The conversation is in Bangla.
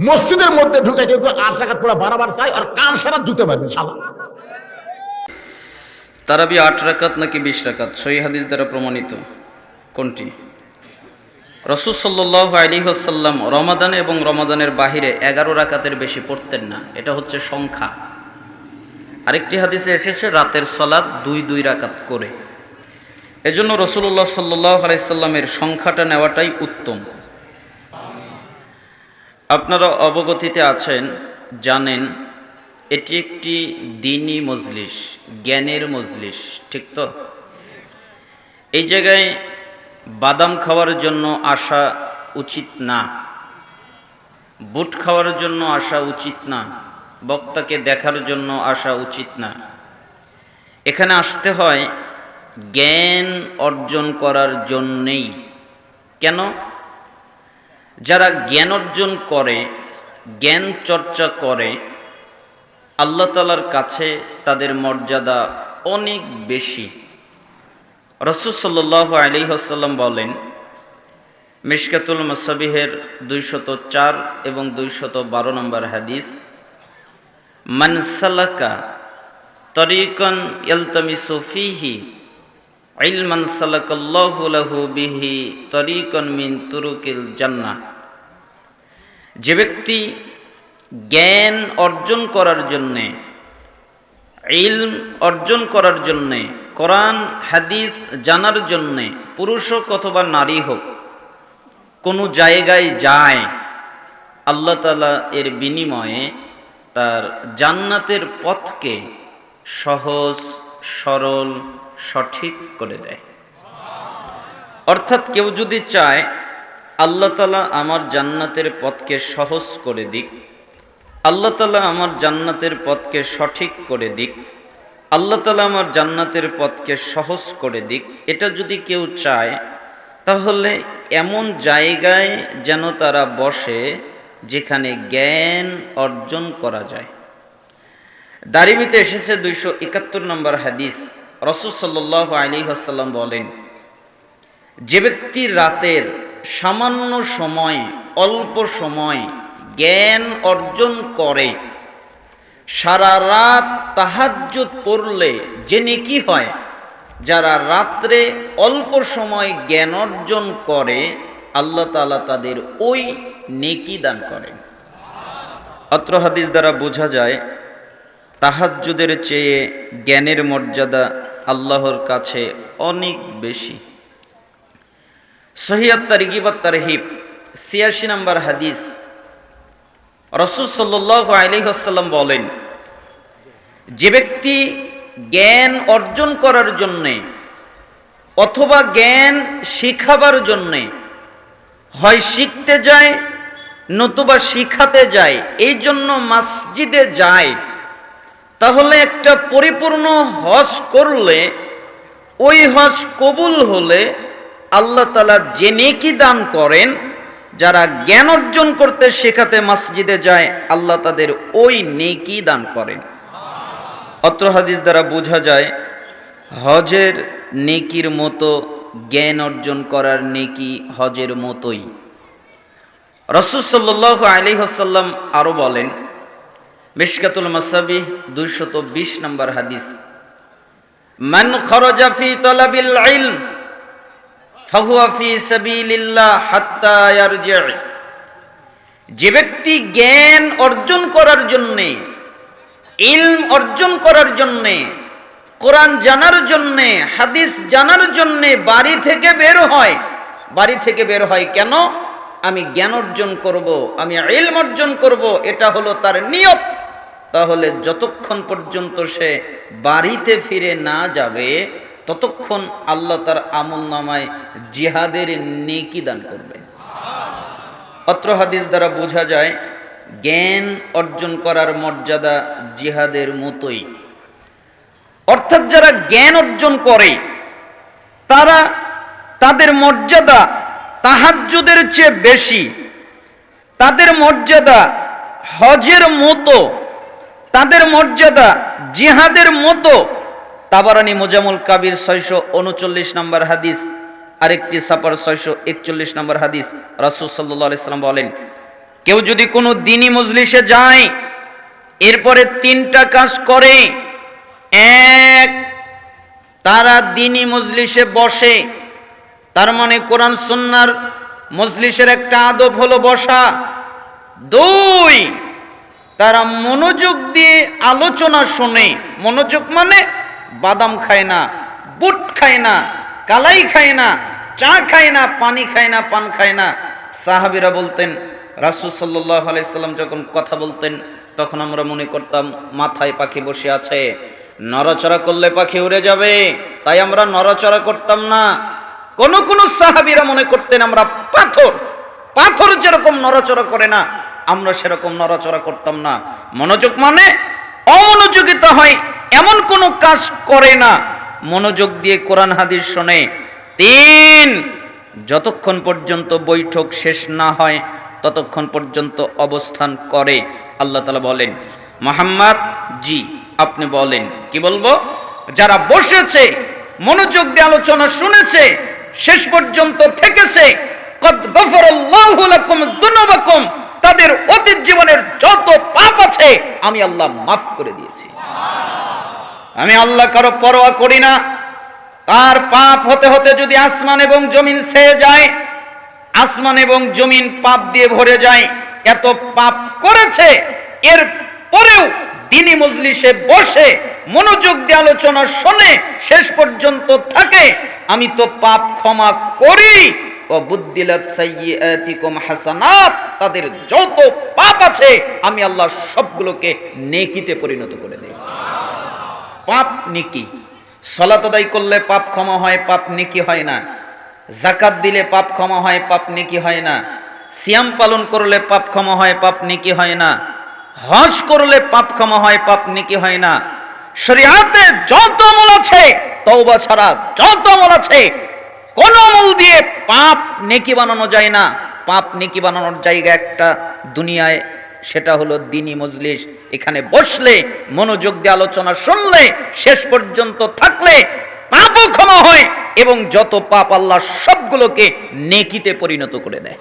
মসজিদের মধ্যে ঢুকে কিন্তু আট টাকা পুরো বারবার চাই আর কান সারা জুতে পারবে শালা। তারাবি আট রাকাত নাকি বিশ রাকাত? সহি হাদিস দ্বারা প্রমাণিত। কোনটি? রসুল সাল্লাহ আলী আসাল্লাম রমাদান এবং রমাদানের বাহিরে এগারো রাকাতের বেশি পড়তেন না। এটা হচ্ছে সংখ্যা। আরেকটি হাদিসে এসেছে, রাতের সলাদ দুই দুই রাকাত করে। এজন্য রসুল্লাহ সাল্লাহ আলাইসাল্লামের সংখ্যাটা নেওয়াটাই উত্তম। আপনারা অবগতিতে আছেন, জানেন, এটি একটি দিনই মজলিস, জ্ঞানের মজলিস, ঠিক তো? এই জায়গায় বাদাম খাওয়ার জন্য আসা উচিত না, বুট খাওয়ার জন্য আসা উচিত না, বক্তাকে দেখার জন্য আসা উচিত না। এখানে আসতে হয় জ্ঞান অর্জন করার জন্যেই। কেন? যারা জ্ঞান অর্জন করে, জ্ঞান চর্চা করে, আল্লাহ তালার কাছে তাদের মর্যাদা অনেক বেশি। রসুল সাল্লাহ আলী আসাল্লাম বলেন, মিশকাতুল মসাবিহের দুইশত চার এবং দুইশত বারো নম্বর হাদিস মানসালাকা তরিকন ইলতামিসু ফিহি, ইলমান সালাকাল্লাহু লাহু বিহি তরিকন মিন তুরুকিল জান্নাহ। যে ব্যক্তি জ্ঞান অর্জন করার জন্যে, ইলম অর্জন করার জন্যে, কোরআন, হাদিস জানার জন্যে পুরুষ হোক অথবা নারী হোক কোনো জায়গায় যায়, আল্লাহ তালা এর বিনিময়ে তার জান্নাতের পথকে সহজ, সরল, সঠিক করে দেয়। অর্থাৎ কেউ যদি চায় আল্লাহ তালা আমার জান্নাতের পথকে সহজ করে দিক। আল্লাহ তালা আমার জান্নাতের পথকে সঠিক করে দিক। আল্লাহ তালা আমার জান্নাতের পথকে সহজ করে দিক। এটা যদি কেউ চায়, তাহলে এমন জায়গায় যেন তারা বসে যেখানে জ্ঞান অর্জন করা যায়। দারিমিতে এসেছে দুইশো একাত্তর নম্বর হাদিস। রসুল সাল্লাহ আলী আসাল্লাম বলেন, যে ব্যক্তি রাতের সামান্য সময়, অল্প সময় জ্ঞান অর্জন করে। সারা রাত তাহাজ্জুদ পড়লে যে নেকি হয়? যারা রাত্রে অল্প সময় জ্ঞান অর্জন করে, আল্লাহ তালা তাদের ওই নেকি দান করেন। অত্র হাদিস দ্বারা বোঝা যায়, তাহাজ্জুদের চেয়ে জ্ঞানের মর্যাদা আল্লাহর কাছে অনেক বেশি। সহিয়াত তারিকিবাত তারহিব, ছিয়াশি নম্বর হাদিস। রসুল সাল্লাহ আলিহাসাল্লাম বলেন, যে ব্যক্তি জ্ঞান অর্জন করার জন্যে অথবা জ্ঞান শিখাবার জন্যে হয় শিখতে যায় নতুবা শিখাতে যায়, এই জন্য মসজিদে যায়, তাহলে একটা পরিপূর্ণ হজ করলে, ওই হজ কবুল হলে আল্লাহ তালা যে নেকি দান করেন, যারা জ্ঞান অর্জন করতে শেখাতে মসজিদে যায়, আল্লাহ তাদের ওই নেকি দান করেন। অত্র হাদিস দ্বারা বোঝা যায়, হজের নেকির মতো জ্ঞান অর্জন করার নেকি হজের মতোই। রসুল আলী হাসাল্লাম আরও বলেন, মিশকাতুল মাসাবি দুইশত বিশ নম্বর হাদিস, মান খরজা ফি তলাবিল ইলম যে ব্যক্তি জ্ঞান অর্জন করার জন্যে, ইলম অর্জন করার জন্যে, কোরআন জানার জন্যে, হাদিস জানার জন্যে বাড়ি থেকে বের হয়, বাড়ি থেকে বের হয় কেন? আমি জ্ঞান অর্জন করব, আমি ইলম অর্জন করব, এটা হলো তার নিয়ত। তাহলে যতক্ষণ পর্যন্ত সে বাড়িতে ফিরে না যাবে ততক্ষণ আল্লাহ তার আমল নামায় জিহাদের নেকি দান করবে। অত্র হাদিস দ্বারা বোঝা যায়, জ্ঞান অর্জন করার মর্যাদা জিহাদের মতোই। অর্থাৎ যারা জ্ঞান অর্জন করে, তারা তাদের মর্যাদা তাহাজ্জুদের চেয়ে বেশি। তাদের মর্যাদা হজের মতো, তাদের মর্যাদা জিহাদের মতো। তাবারানি মোজামুল কাবির ছয়শো উনচল্লিশ নম্বর হাদিস, আরেকটি সাপার ছয়শো একচল্লিশ নম্বর হাদিস, রাসুল সাল্লাহ আলাইসাল্লাম বলেন, কেউ যদি কোনো দিনই মজলিসে যায়, এরপরে তিনটা কাজ করে, এক, তারা দিনই মজলিসে বসে, তার মানে কোরআন সুন্নার মজলিসের একটা আদব হলো বসা, দুই, তারা মনোযোগ দিয়ে আলোচনা শোনে, মনোযোগ মানে বাদাম খায় না, বুট খায় না, কালাই খায় না, চা খায় না, পানি খায় না, পান খায় না। সাহাবিরা বলতেন, রাসুল সাল্লাহ আলাইসাল্লাম যখন কথা বলতেন, তখন আমরা মনে করতাম, মাথায় পাখি বসে আছে, নড়াচড়া করলে পাখি উড়ে যাবে, তাই আমরা নড়াচড়া করতাম না। কোন কোন সাহাবিরা মনে করতেন, আমরা পাথর পাথর যেরকম নড়াচড়া করে না, আমরা সেরকম নড়াচড়া করতাম না। মনোযোগ মানে অমনোযোগিতা হয় এমন কোনো কাজ করে না। মনোযোগ দিয়ে কোরআন হাদিস শোনে। তিন, যতক্ষণ পর্যন্ত বৈঠক শেষ না হয়, ততক্ষণ পর্যন্ত অবস্থান করে। আল্লাহ তালা বলেন, মোহাম্মদ, জি, আপনি বলেন। কি বলব? যারা বসেছে, মনোযোগ দিয়ে আলোচনা শুনেছে, শেষ পর্যন্ত থেকেছে তাদের অতীত জীবনের যত পাপ আছে, আমি আল্লাহ মাফ করে দিয়েছি। আমি আল্লাহ কারও পরোয়া করি না। তার পাপ হতে হতে যদি আসমান এবং জমিন সেয়ে যায়, আসমান এবং জমিন পাপ দিয়ে ভরে যায়, এত পাপ করেছে, এর পরেও দিনী মজলিসে বসে, মনোযোগ দিয়ে আলোচনা শোনে, শেষ পর্যন্ত থাকে, আমি তো পাপ ক্ষমা করি, ও বুদ্দিলাত সাইয়্যাতিকুম হাসানাত, তাদের যত পাপ আছে, আমি আল্লাহ সবগুলোকে নেকিতে পরিণত করে দেই। পাপ নিকি? সলাত আদায় করলে পাপ ক্ষমা হয়, পাপ নেকি হয় না। জাকাত দিলে পাপ ক্ষমা হয়, পাপ নেকি হয় না। সিয়াম পালন করলে পাপ ক্ষমা হয়, পাপ নেকি হয় না। হজ করলে পাপ ক্ষমা হয়, পাপ নেকি হয় না। শরিয়াতে যত আমল আছে, তওবা ছাড়া যত আমল আছে, কোন আমল দিয়ে পাপ নেকি বানানো যায় না। পাপ নেকি বানানোর জায়গা একটা দুনিয়ায় সেটা হলো দিনী মজলিস। এখানে বসলে, মনোযোগ দিয়ে আলোচনা শুনলে, শেষ পর্যন্ত থাকলে পাপও ক্ষমা হয় এবং যত পাপ আল্লাহ সবগুলোকে নেকিতে পরিণত করে দেয়।